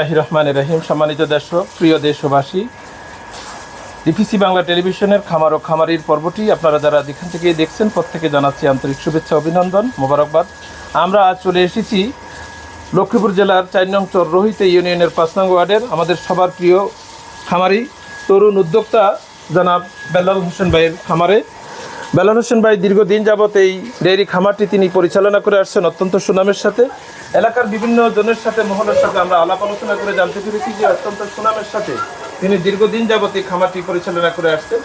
রাহি রহমান রহিম। সম্মানিত দর্শক, প্রিয় দেশবাসী, ডিপিসি বাংলা টেলিভিশনের খামার ও খামারির পর্বটি আপনারা যারা যেখান থেকে দেখছেন, প্রত্যেকে জানাচ্ছি আন্তরিক শুভেচ্ছা, অভিনন্দন, মোবারকবাদ। আমরা আজ চলে এসেছি লক্ষ্মীপুর জেলার চার নং চর রোহিত ইউনিয়নের পাঁচ নং ওয়ার্ডের আমাদের সবার প্রিয় খামারি, তরুণ উদ্যোক্তা জনাব বেলাল হোসেন ভাইয়ের খামারে। বেলাল হোসেন ভাই দীর্ঘদিন যাবত এই ডেয়ারি খামারটি তিনি পরিচালনা করে আসছেন অত্যন্ত সুনামের সাথে। এলাকার বিভিন্ন জনের সাথে মহলের সাথে আমরা আলাপ আলোচনা করে জানতে পেরেছি যে অত্যন্ত সুনামের সাথে তিনি দীর্ঘদিন যাবত এই খামারটি পরিচালনা করে আসছেন।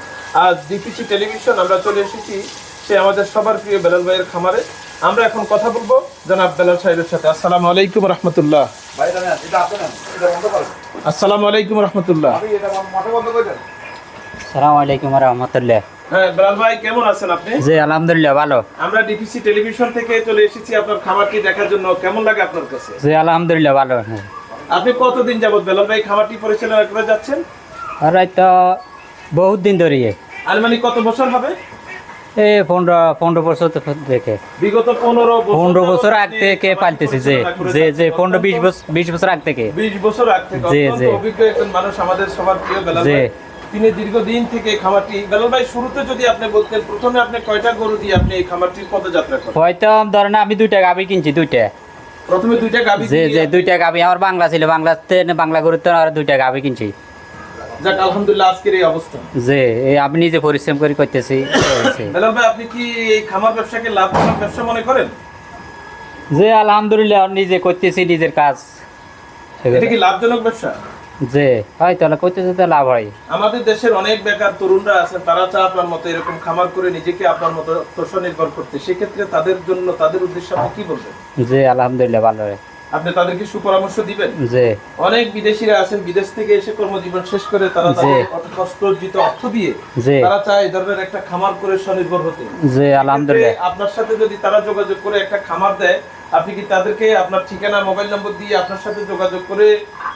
আজ ডিপিসি টেলিভিশন আমরা চলে এসেছি সে আমাদের সবার প্রিয় বেলাল ভাইয়ের খামারে। আমরা এখন কথা বলব জনাব বেলাল সাহেবের সাথে। আসসালামু আলাইকুম রহমতুল্লাহ। ভাই এটা নেন, এটা আপনি নেন, এটা বন্ধ করেন। আসসালামু আলাইকুম রহমতুল্লাহ। আপনি এটা মাঠে বন্ধ করে দেন। সালাম আলাইকুম রহমতুল্লাহ। হ্যাঁ বেলাল ভাই কেমন আছেন আপনি? জি আলহামদুলিল্লাহ ভালো। আমরা ডিপিসি টেলিভিশন থেকে চলে এসেছি আপনার খামারটি দেখার জন্য। কেমন লাগে আপনার কাছে? জি আলহামদুলিল্লাহ ভালো আপনি কতদিন যাবত বেলাল ভাই খামারটি পরিচালনা করে যাচ্ছেন? আর তো বহুত দিন ধরে। আনুমানিক কত বছর হবে? পনেরো পনেরো বছর দেখে। বিগত পনেরো পনেরো বছর আগ থেকে পালতেছি যে যে যে পনেরো বিশ বছর বিশ বছর আগ থেকে। বিশ বছর আগ থেকে জি, জি। অভিজ্ঞ একজন মানুষ আমাদের সবার প্রিয় বেলাল ভাই। তিনি দীর্ঘদিন থেকে খামারটি বেলাল ভাই শুরুতে যদি আপনি বলতেন প্রথমে আপনি কয়টা গরু দিয়ে আপনি এই খামারটির পদযাত্রা করেন? হয়তো ধরেন আমি দুইটা গাবি কিনছি দুইটা। প্রথমে দুইটা যে দিয়ে যে দুইটা গাবি আমার বাংলা ছিল বাংলাতে বাংলা গরুতে আর দুইটা গাবি কিনছি। যাক আলহামদুলিল্লাহ আজকের এই অবস্থা। যে এই আমি নিজে পরিশ্রম করে করতেছি বেলাল ভাই আপনি কি এই খামার ব্যবসাকে লাভজনক ব্যবসা মনে করেন? যে আলহামদুলিল্লাহ নিজে করতেছি নিজের কাজ। এটা কি লাভজনক ব্যবসা? যে হয় তাহলে করতেছে তো লাভ হয়। আমাদের দেশের অনেক বেকার তরুণরা আছেন তারা চায় আপনার মতো এরকম খামার করে নিজেকে আপনার মতো নির্ভর করতে সেক্ষেত্রে তাদের জন্য তাদের উদ্দেশ্যে আপনি কি বলবেন? যে আলহামদুলিল্লাহ ভালো হয়। আপনি তাদেরকে সুপরামর্শ দিবেন? যে। অনেক বিদেশিরা আছেন বিদেশ থেকে এসে কর্মজীবন শেষ করে তারা তাদের কষ্ট অর্জিত অর্থ দিয়ে তারা চায় এই ধরনের একটা খামার করে স্বনির্ভর হতে। যে আলহামদুলিল্লাহ। আপনার সাথে যদি তারা যোগাযোগ করে একটা খামার দেয় আপনি কি তাদেরকে আপনার ঠিকানা মোবাইল নম্বর দিয়ে আপনার সাথে যোগাযোগ করে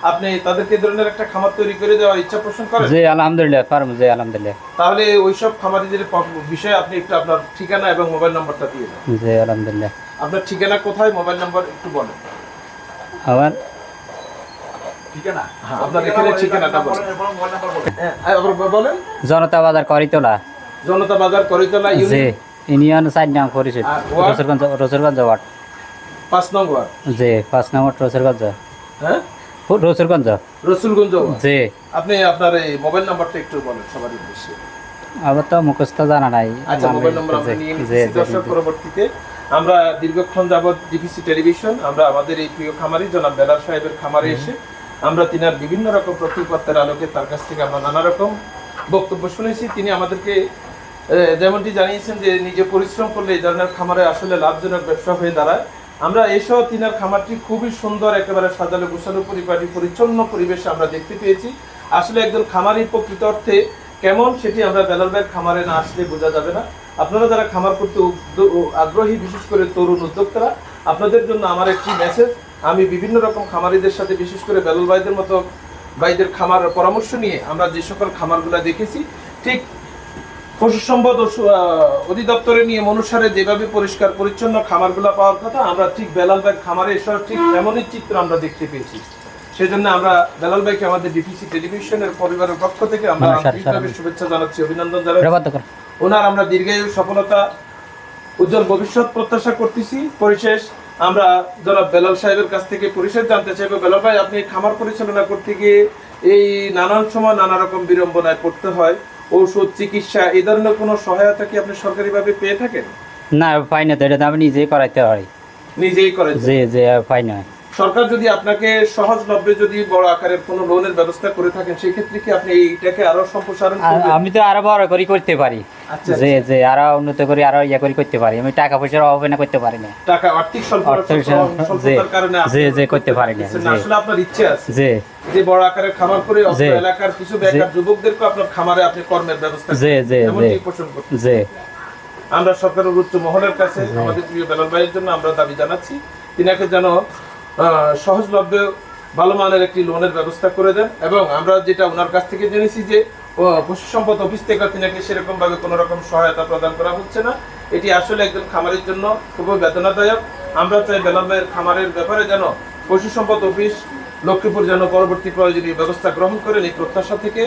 আপনি তাদেরকে ধরনের একটা খামার তৈরি করে দেওয়ার ইচ্ছা পোষণ করেন? যে আলহামদুলিল্লাহ পারব যে আলহামদুলিল্লাহ। তাহলে ওইসব খামারিদের প- বিষয়ে আপনি একটু আপনার ঠিকানা এবং মোবাইল নাম্বারটা দিয়ে দেন। যে আলহামদুলিল্লাহ। আপনার ঠিকানা কোথায়? মোবাইল নাম্বার একটু বলেন। আমার? নাম্বার জনতা বাজার করিতলা। জনতা বাজার করিতলা ইউনিয়ন। সাইড নাম ওয়ার্ড? রসুরগঞ্জ রসুরগঞ্জ ওয়ার্ড। পাঁচ নং ওয়ার্ড। যে পাঁচ নম্বর রসুরগঞ্জ হ্যাঁ? রসুলগঞ্জ? ওয়ার্ড। যে আপনি আপনার এই মোবাইল নাম্বারটা একটু বলেন সবার উদ্দেশ্যে। আবার তো মুখস্থ জানা নাই। আচ্ছা মোবাইল নাম্বার আমরা নিয়ে নিচ্ছি দর্শক পরবর্তীতে। আমরা দীর্ঘক্ষণ যাবৎ ডিপিসি টেলিভিশন আমরা আমাদের এই প্রিয় খামারি জনাব বেলার সাহেবের খামারে এসে আমরা তিনার বিভিন্ন রকম প্রতিপত্তের আলোকে তার কাছ থেকে আমরা নানা রকম বক্তব্য শুনেছি। তিনি আমাদেরকে যেমনটি জানিয়েছেন যে নিজে পরিশ্রম করলে এই ধরনের খামারে আসলে লাভজনক ব্যবসা হয়ে দাঁড়ায়। আমরা এসব তিনার খামারটি খুবই সুন্দর, একেবারে সাজালো গোছালো পরিপাটি, পরিচ্ছন্ন পরিবেশে আমরা দেখতে পেয়েছি। আসলে একজন খামারি প্রকৃত অর্থে কেমন সেটি আমরা বেলাল ভাইয়ের খামারে না আসলে বোঝা যাবে না। আপনারা যারা খামার করতে আগ্রহী, বিশেষ করে তরুণ উদ্যোক্তারা, আপনাদের জন্য আমার একটি মেসেজ আমি বিভিন্ন রকম খামারিদের সাথে, বিশেষ করে বেলাল ভাইদের মতো ভাইদের খামার পরামর্শ নিয়ে আমরা যে সকল খামারগুলো দেখেছি, ঠিক পশুসম্পদ ও সু- আহ, অধিদপ্তরের নিয়ম অনুসারে যেভাবে পরিষ্কার পরিচ্ছন্ন খামারগুলো পাওয়ার কথা আমরা ঠিক বেলাল ভাই খামারে এসব ঠিক এমনই চিত্র আমরা দেখতে পেয়েছি। সেজন্য আমরা বেলাল ভাইকে আমাদের ডিপিসি টেলিভিশনের পরিবারের পক্ষ থেকে আমরা আন্তরিকভাবে শুভেচ্ছা জানাচ্ছি অভিনন্দন জানাচ্ছি। ওনার আমরা দীর্ঘায়ু সফলতা উজ্জ্বল ভবিষ্যৎ প্রত্যাশা করতেছি। পরিশেষ আমরা যারা বেলাল সাহেবের কাছ থেকে পরিশেষ জানতে চাইব। বেলাল ভাই আপনি খামার পরিচালনা করতে গিয়ে এই নানান সময় নানা রকম বিড়ম্বনায় পড়তে হয়। ঔষধ চিকিৎসা এই ধরনের কোনো সহায়তা কি আপনি সরকারিভাবে পেয়ে থাকেন? না পাই না তো এটা আমি নিজেই করাইতে পারি। নিজেই করেন যে যে পাই না। সরকার যদি আপনাকে সহজলভ্যে যদি বড় আকারের কোনো লোনের ব্যবস্থা করে থাকেন সেই ক্ষেত্রে কি আপনি এইটাকে আরও সম্প্রসারণ আমি তো আরও বড় করি করতে পারি। আচ্ছা যে যে আরও উন্নত করে আরও ইয়ে করে করতে পারি। আমি টাকা পয়সার অভাবে না করতে পারি না। টাকা আর্থিক স্বল্পতা আর্থিক স্বল্পতার কারণে যে- যে করতে পারি না, আসলে আপনার ইচ্ছে আছে। যে। যে বড় আকারের খামার করে এলাকার কিছু বেকার যুবকদেরকে আপনার খামারে আপনি কর্মের ব্যবস্থা যে যে যে। আমরা সরকারের উচ্চ মহলের কাছে আমাদের প্রিয় বেলাল ভাইয়ের জন্য আমরা দাবি জানাচ্ছি তিনাকে যেন সহজলভ্য ভালো মানের একটি লোনের ব্যবস্থা করে দেন এবং আমরা যেটা ওনার কাছ থেকে জেনেছি যে পশু সম্পদ অফিস থেকে তিনাকে সেরকম ভাবে কোনো রকম সহায়তা প্রদান করা হচ্ছে না। এটি আসলে একজন খামারের জন্য খুবই বেদনাদায়ক। আমরা চাই ভাইয়ের খামারের ব্যাপারে যেন পশু সম্পদ অফিস লক্ষ্মীপুর যেন পরবর্তী প্রয়োজনীয় ব্যবস্থা গ্রহণ করেন এই প্রত্যাশা থেকে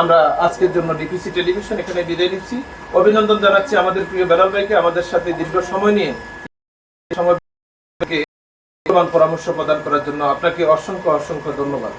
আমরা আজকের জন্য ডিপিসি টেলিভিশন এখানে বিদায় নিচ্ছি। অভিনন্দন জানাচ্ছি আমাদের প্রিয় বেলাল ভাইকে। আমাদের সাথে দীর্ঘ সময় নিয়ে সময় পরামর্শ প্রদান করার জন্য আপনাকে অসংখ্য অসংখ্য ধন্যবাদ।